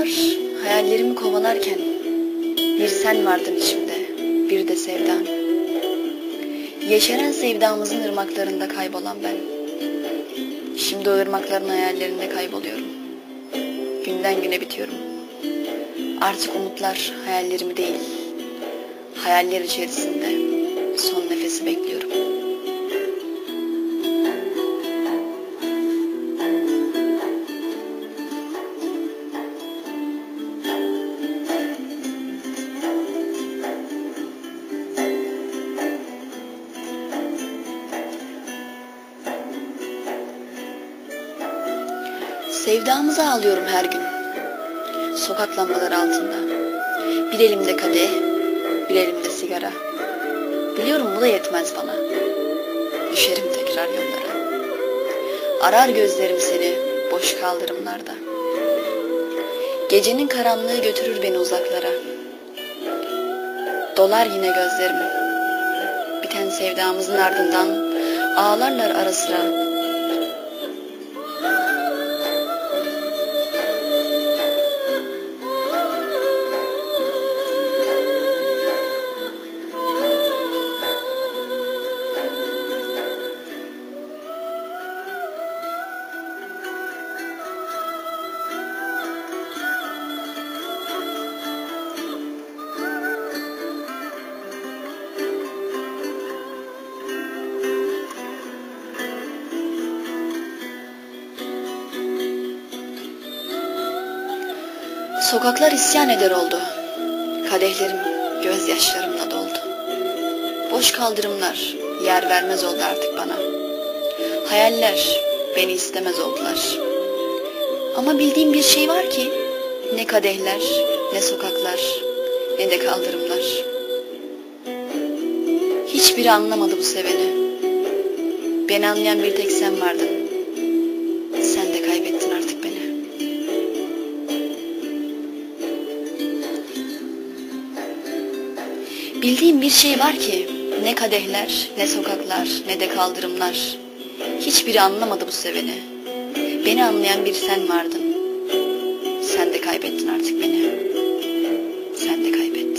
zamanlar hayallerimi kovalarken bir sen vardın içimde, bir de sevdan. Yeşeren sevdamızın ırmaklarında kaybolan ben. Şimdi o ırmakların hayallerinde kayboluyorum. Günden güne bitiyorum. Artık umutlar hayallerimi değil, hayaller içerisinde son nefesi bekliyorum. Sevdamıza ağlıyorum her gün. Sokak lambaları altında. Bir elimde kadeh, bir elimde sigara. Biliyorum bu da yetmez bana. Düşerim tekrar yollara. Arar gözlerim seni boş kaldırımlarda. Gecenin karanlığı götürür beni uzaklara. Dolar yine gözlerim. Biten sevdamızın ardından ağlarlar ara sıra Sokaklar isyan eder oldu. Kadehlerim gözyaşlarımla doldu. Boş kaldırımlar yer vermez oldu artık bana. Hayaller beni istemez oldular. Ama bildiğim bir şey var ki ne kadehler, ne sokaklar, ne de kaldırımlar. Hiçbiri anlamadı bu seveni. Beni anlayan bir tek sen vardın. Bildiğim bir şey var ki ne kadehler, ne sokaklar, ne de kaldırımlar. Hiçbiri anlamadı bu seveni. Beni anlayan bir sen vardın. Sen de kaybettin artık beni. Sen de kaybettin.